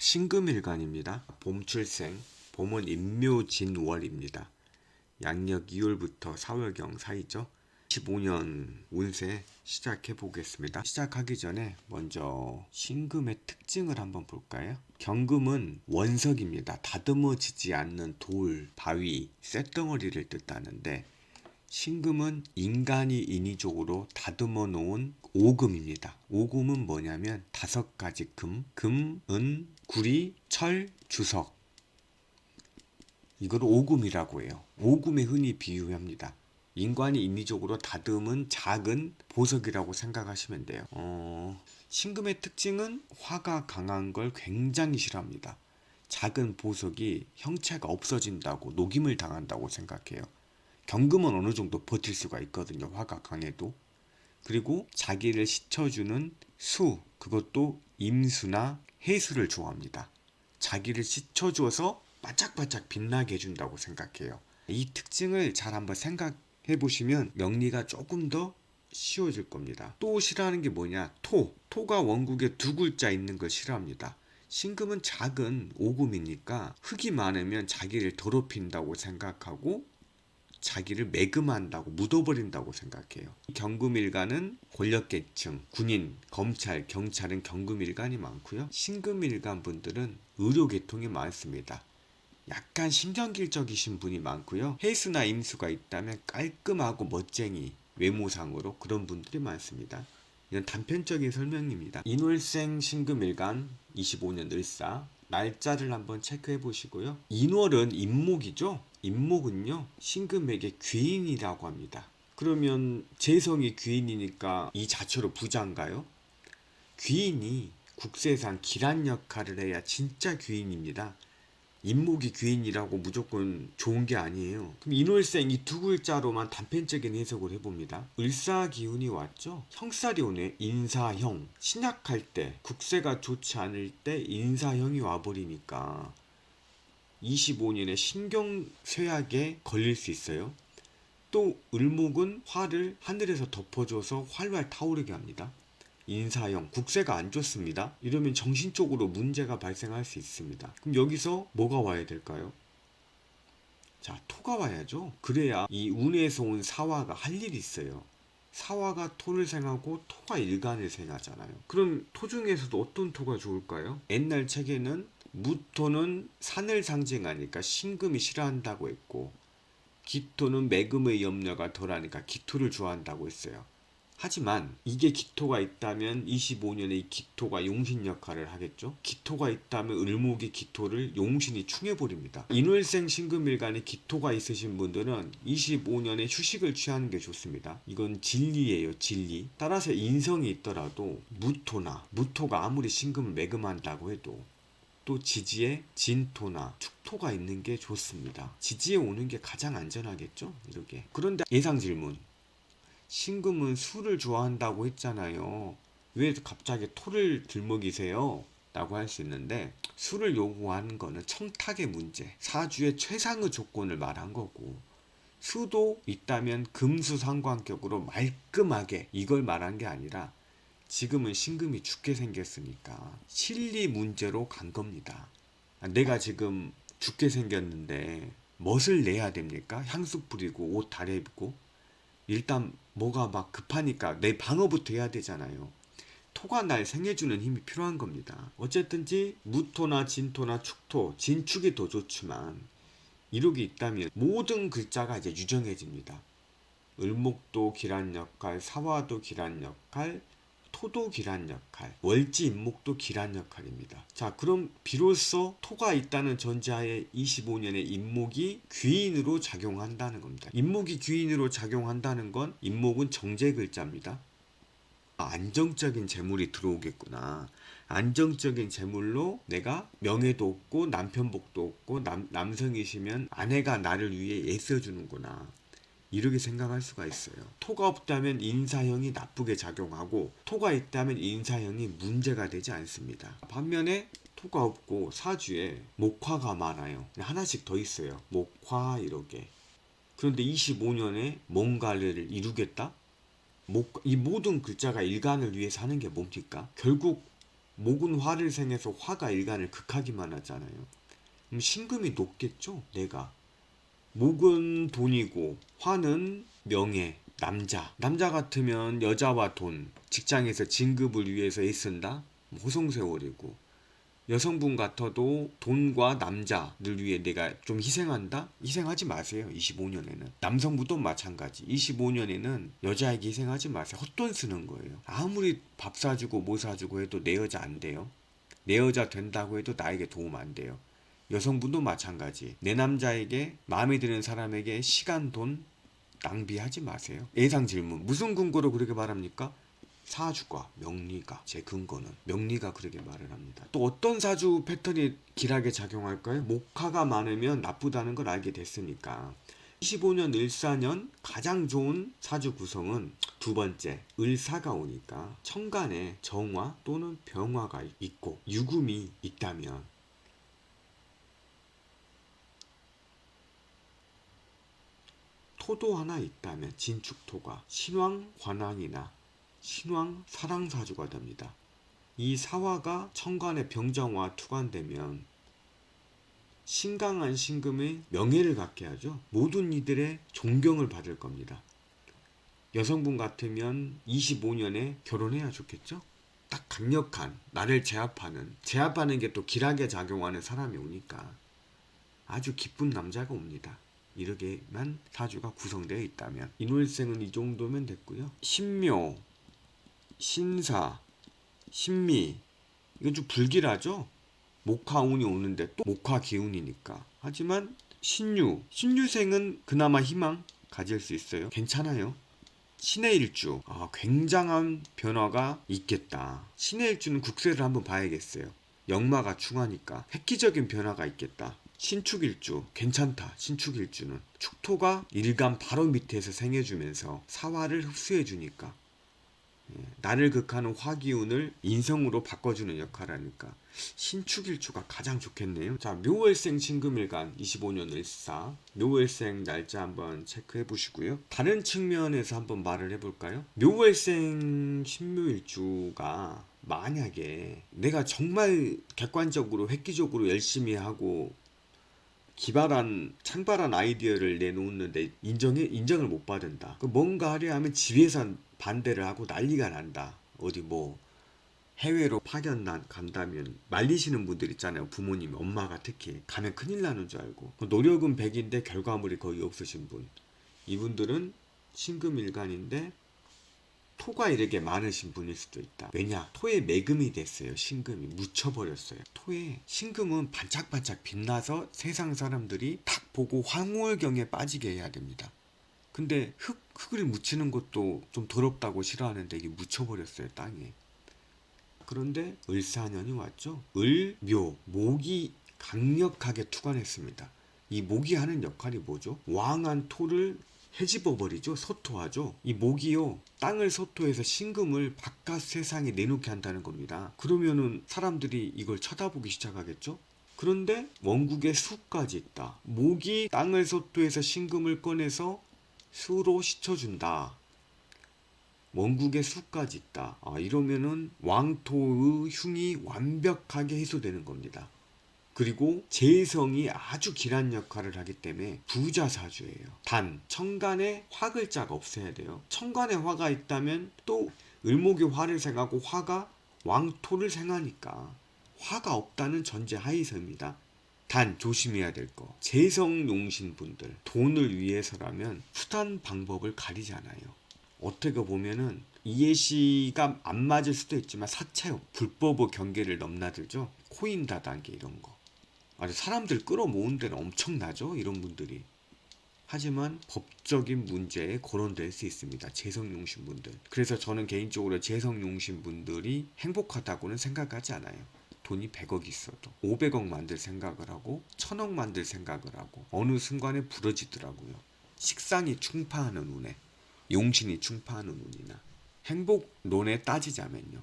신금일간입니다. 봄출생, 봄은 임묘진월입니다. 양력 2월부터 4월경 사이죠. 15년 운세 시작해 보겠습니다. 시작하기 전에 먼저 신금의 특징을 한번 볼까요? 경금은 원석입니다. 다듬어지지 않는 돌, 바위, 쇳덩어리를 뜻하는데 신금은 인간이 인위적으로 다듬어 놓은 오금입니다. 오금은 뭐냐면 다섯 가지 금, 금, 은, 구리, 철, 주석. 이걸 오금이라고 해요. 오금에 흔히 비유합니다. 인간이 인위적으로 다듬은 작은 보석이라고 생각하시면 돼요. 어, 신금의 특징은 화가 강한 걸 굉장히 싫어합니다. 작은 보석이 형체가 없어진다고 녹임을 당한다고 생각해요. 경금은 어느 정도 버틸 수가 있거든요. 화가 강해도. 그리고 자기를 씻어주는 수, 그것도 임수나 해수를 좋아합니다. 자기를 씻어줘서 반짝반짝 빛나게 해준다고 생각해요. 이 특징을 잘 한번 생각해 보시면 명리가 조금 더 쉬워질 겁니다. 또 싫어하는 게 뭐냐? 토. 토가 원국에 두 글자 있는 걸 싫어합니다. 신금은 작은 오금이니까 흙이 많으면 자기를 더럽힌다고 생각하고 자기를 매금한다고 묻어버린다고 생각해요. 경금일간은 권력계층, 군인, 검찰, 경찰은 경금일간이 많고요. 신금일간 분들은 의료계통이 많습니다. 약간 신경질적이신 분이 많고요. 해수나 임수가 있다면 깔끔하고 멋쟁이 외모상으로 그런 분들이 많습니다. 이건 단편적인 설명입니다. 인월생 신금일간 25년 을사 날짜를 한번 체크해 보시고요. 인월은 임목이죠. 임목은요 신금에게 귀인이라고 합니다. 그러면 재성이 귀인이니까 이 자체로 부자인가요? 귀인이 국세상 기란 역할을 해야 진짜 귀인입니다. 임목이 귀인이라고 무조건 좋은 게 아니에요. 그럼 인월생 이 두 글자로만 단편적인 해석을 해봅니다. 을사 기운이 왔죠? 형살이 오네. 인사형. 신약할 때, 국세가 좋지 않을 때 인사형이 와버리니까 25년에 신경쇠약에 걸릴 수 있어요. 또 을목은 화를 하늘에서 덮어줘서 활활 타오르게 합니다. 인사형, 국세가 안 좋습니다. 이러면 정신적으로 문제가 발생할 수 있습니다. 그럼 여기서 뭐가 와야 될까요? 자, 토가 와야죠. 그래야 이 운에서 온 사화가 할 일이 있어요. 사화가 토를 생하고 토가 일간을 생하잖아요. 그럼 토 중에서도 어떤 토가 좋을까요? 옛날 책에는 무토는 산을 상징하니까 신금이 싫어한다고 했고 기토는 매금의 염려가 덜하니까 기토를 좋아한다고 했어요. 하지만 이게 기토가 있다면 25년에 이 기토가 용신 역할을 하겠죠. 기토가 있다면 을목이 기토를 용신이 충해버립니다. 인월생 신금일간에 기토가 있으신 분들은 25년에 휴식을 취하는 게 좋습니다. 이건 진리예요, 진리. 따라서 인성이 있더라도 무토나 무토가 아무리 신금을 매금한다고 해도 또 지지에 진토나 축토가 있는 게 좋습니다. 지지에 오는 게 가장 안전하겠죠? 이렇게. 그런데 예상 질문. 신금은 술을 좋아한다고 했잖아요. 왜 갑자기 토를 들먹이세요? 라고 할 수 있는데 술을 요구하는 거는 청탁의 문제, 사주의 최상의 조건을 말한 거고 수도 있다면 금수 상관격으로 말끔하게 이걸 말한 게 아니라 지금은 신금이 죽게 생겼으니까 실리 문제로 간 겁니다. 아, 내가 지금 죽게 생겼는데 멋을 내야 됩니까? 향수 뿌리고 옷 달아입고 일단 뭐가 막 급하니까 내 방어부터 해야 되잖아요. 토가 날 생해주는 힘이 필요한 겁니다. 어쨌든지 무토나 진토나 축토, 진축이 더 좋지만 이력이 있다면 모든 글자가 이제 유정해집니다. 을목도 기란 역할, 사화도 기란 역할, 토도 기란 역할, 월지 임목도 기란 역할입니다. 자, 그럼 비로소 토가 있다는 전제하에 25년의 임목이 귀인으로 작용한다는 겁니다. 임목이 귀인으로 작용한다는 건 임목은 정제 글자입니다. 아, 안정적인 재물이 들어오겠구나. 안정적인 재물로 내가 명예도 없고 남편복도 없고 남, 남성이시면 아내가 나를 위해 애써주는구나. 이렇게 생각할 수가 있어요. 토가 없다면 인사형이 나쁘게 작용하고 토가 있다면 인사형이 문제가 되지 않습니다. 반면에 토가 없고 사주에 목화가 많아요. 하나씩 더 있어요. 목화 이렇게. 그런데 25년에 뭔가를 이루겠다? 목, 이 모든 글자가 일간을 위해서 하는 게 뭡니까? 결국 목은 화를 생해서 화가 일간을 극하기만 하잖아요. 그럼 신금이 높겠죠? 내가. 목은 돈이고 화는 명예, 남자. 남자 같으면 여자와 돈, 직장에서 진급을 위해서 애쓴다? 호송세월이고 여성분 같아도 돈과 남자를 위해 내가 좀 희생한다? 희생하지 마세요. 25년에는. 남성분도 마찬가지. 25년에는 여자에게 희생하지 마세요. 헛돈 쓰는 거예요. 아무리 밥 사주고 뭐 사주고 해도 내 여자 안 돼요. 내 여자 된다고 해도 나에게 도움 안 돼요. 여성분도 마찬가지. 내 남자에게 마음에 드는 사람에게 시간, 돈 낭비하지 마세요. 예상 질문. 무슨 근거로 그렇게 말합니까? 사주가 명리가 제 근거는 명리가 그렇게 말을 합니다. 또 어떤 사주 패턴이 길하게 작용할까요? 목화가 많으면 나쁘다는 걸 알게 됐으니까 25년 을사년 가장 좋은 사주 구성은 두 번째 을사가 오니까 천간에 정화 또는 병화가 있고 유금이 있다면 토도 하나 있다면 진축토가 신왕 관왕이나 신왕 사랑사주가 됩니다. 이 사화가 천간의 병정화 투관되면 신강한 신금의 명예를 갖게 하죠. 모든 이들의 존경을 받을 겁니다. 여성분 같으면 25년에 결혼해야 좋겠죠? 딱 강력한 나를 제압하는 제압하는 게 또 길하게 작용하는 사람이 오니까 아주 기쁜 남자가 옵니다. 이렇게만 사주가 구성되어 있다면 인월생은 이 정도면 됐고요. 신묘, 신사, 신미 이건 좀 불길하죠. 목화운이 오는데 또 목화 기운이니까. 하지만 신유, 신유생은 그나마 희망 가질 수 있어요. 괜찮아요. 신의 일주, 아, 굉장한 변화가 있겠다. 신의 일주는 국세를 한번 봐야겠어요. 역마가 충하니까 획기적인 변화가 있겠다. 신축일주 괜찮다 신축일주는 축토가 일간 바로 밑에서 생해주면서 사화를 흡수해주니까 예, 나를 극하는 화기운을 인성으로 바꿔주는 역할을 하니까 신축일주가 가장 좋겠네요. 자, 묘월생 신금일간 25년 을사 묘월생 날짜 한번 체크해 보시고요. 다른 측면에서 한번 말을 해볼까요? 묘월생 신묘일주가 만약에 내가 정말 객관적으로 획기적으로 열심히 하고 기발한 창발한 아이디어를 내놓는데 인정해 인정을 못 받는다. 그 뭔가 하려 하면 집에서 반대를 하고 난리가 난다. 어디 뭐 해외로 파견 난 간다면 말리시는 분들 있잖아요. 부모님, 엄마가 특히 가면 큰일 나는 줄 알고 그 노력은 100인데 결과물이 거의 없으신 분. 이분들은 신금일간인데 토가 이렇게 많으신 분일 수도 있다. 왜냐? 토에 매금이 됐어요. 신금이 묻혀버렸어요. 토에 신금은 반짝반짝 빛나서 세상 사람들이 탁 보고 황홀경에 빠지게 해야 됩니다. 근데 흙, 흙을 묻히는 것도 좀 더럽다고 싫어하는데 이게 묻혀버렸어요. 땅에. 그런데 을사년이 왔죠. 을, 묘, 목이 강력하게 투관했습니다. 이 목이 하는 역할이 뭐죠? 왕한 토를 해집어 버리죠. 소토하죠. 이 목이요. 땅을 소토해서 신금을 바깥 세상에 내놓게 한다는 겁니다. 그러면은 사람들이 이걸 쳐다보기 시작하겠죠. 그런데 원국에 수까지 있다. 목이 땅을 소토해서 신금을 꺼내서 수로 씻어준다. 원국에 수까지 있다. 아, 이러면은 왕토의 흉이 완벽하게 해소되는 겁니다. 그리고 재성이 아주 길한 역할을 하기 때문에 부자사주예요. 단 천간에 화 글자가 없어야 돼요. 천간에 화가 있다면 또 을목이 화를 생하고 화가 왕토를 생하니까 화가 없다는 전제 하에서입니다. 단 조심해야 될 거. 재성 용신 분들 돈을 위해서라면 수단 방법을 가리지 않아요. 어떻게 보면은 이해시가 안 맞을 수도 있지만 사채업, 불법의 경계를 넘나들죠. 코인 다단계 이런 거. 아주 사람들 끌어모은 데는 엄청나죠. 이런 분들이. 하지만 법적인 문제에 거론될 수 있습니다. 재성용신 분들. 그래서 저는 개인적으로 재성용신 분들이 행복하다고는 생각하지 않아요. 돈이 100억 있어도 500억 만들 생각을 하고 1000억 만들 생각을 하고 어느 순간에 부러지더라고요. 식상이 충파하는 운에 용신이 충파하는 운이나 행복론에 따지자면요.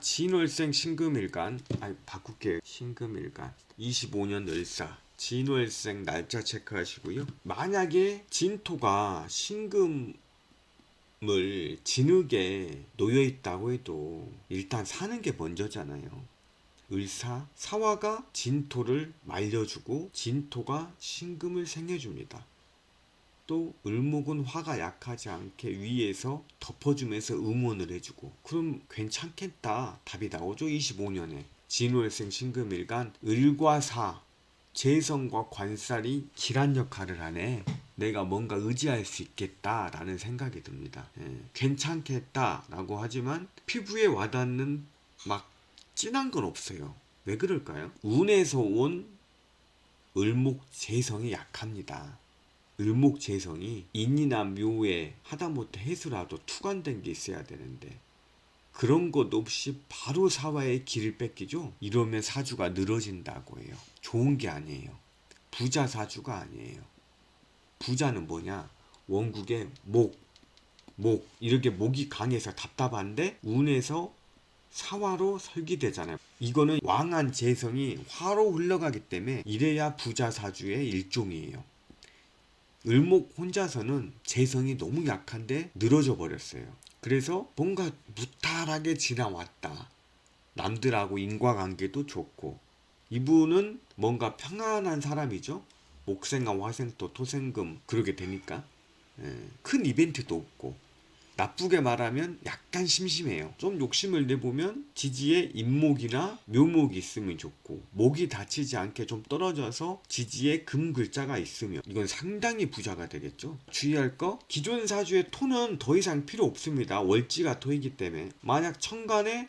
진월생 신금일간 아니 바꿀게요 신금일간. 25년 을사. 진월생 날짜 체크하시고요. 만약에 진토가 신금 을 진흙에 놓여 있다고 해도 일단 사는 게 먼저잖아요. 을사, 사화가 진토를 말려주고 진토가 신금을 생해줍니다. 또 을목은 화가 약하지 않게 위에서 덮어주면서 응원을 해주고. 그럼 괜찮겠다. 답이 나오죠 25년에. 진월생 신금일간 을과 사 재성과 관살이 기란 역할을 하네. 내가 뭔가 의지할 수 있겠다라는 생각이 듭니다. 예, 괜찮겠다라고 하지만 피부에 와닿는 막 진한 건 없어요. 왜 그럴까요? 운에서 온 을목 재성이 약합니다 을목 재성이 인이나 묘에 하다못해 해수라도 투관된 게 있어야 되는데 그런 것 없이 바로 사화의 길을 뺏기죠. 이러면 사주가 늘어진다고 해요. 좋은 게 아니에요. 부자 사주가 아니에요. 부자는 뭐냐? 원국의 목, 목 이렇게 목이 강해서 답답한데 운에서 사화로 설기되잖아요. 이거는 왕한 재성이 화로 흘러가기 때문에 이래야 부자 사주의 일종이에요. 을목 혼자서는 재성이 너무 약한데 늘어져 버렸어요. 그래서 뭔가 무탈하게 지나왔다. 남들하고 인과관계도 좋고 이분은 뭔가 평안한 사람이죠. 목생과 화생토, 토생금 그러게 되니까 예, 큰 이벤트도 없고 나쁘게 말하면 약간 심심해요. 좀 욕심을 내보면 지지에 임목이나 묘목이 있으면 좋고 목이 다치지 않게 좀 떨어져서 지지에 금 글자가 있으면 이건 상당히 부자가 되겠죠. 주의할 거 기존 사주의 토는 더 이상 필요 없습니다. 월지가 토이기 때문에 만약 천간에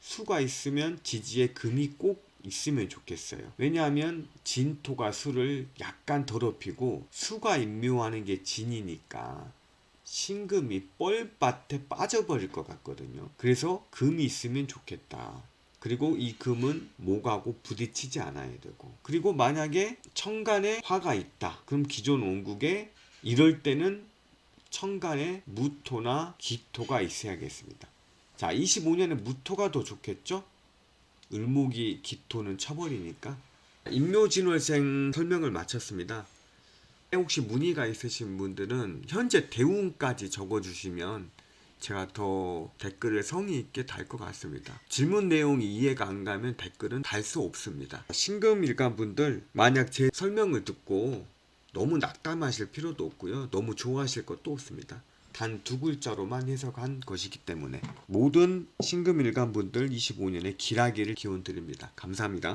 수가 있으면 지지에 금이 꼭 있으면 좋겠어요. 왜냐하면 진토가 수를 약간 더럽히고 수가 임묘하는 게 진이니까 신금이 뻘밭에 빠져버릴 것 같거든요. 그래서 금이 있으면 좋겠다. 그리고 이 금은 목하고 부딪히지 않아야 되고 그리고 만약에 천간에 화가 있다. 그럼 기존 원국에 이럴 때는 천간에 무토나 기토가 있어야겠습니다. 자, 25년에 무토가 더 좋겠죠? 을목이 기토는 쳐버리니까 인묘진월생 설명을 마쳤습니다. 혹시 문의가 있으신 분들은 현재 대운까지 적어주시면 제가 더 댓글을 성의 있게 달 것 같습니다. 질문 내용이 이해가 안 가면 댓글은 달 수 없습니다. 신금일간 분들 만약 제 설명을 듣고 너무 낙담하실 필요도 없고요. 너무 좋아하실 것도 없습니다. 단 두 글자로만 해석한 것이기 때문에 모든 신금일간 분들 25년에 길하기를 기원 드립니다. 감사합니다.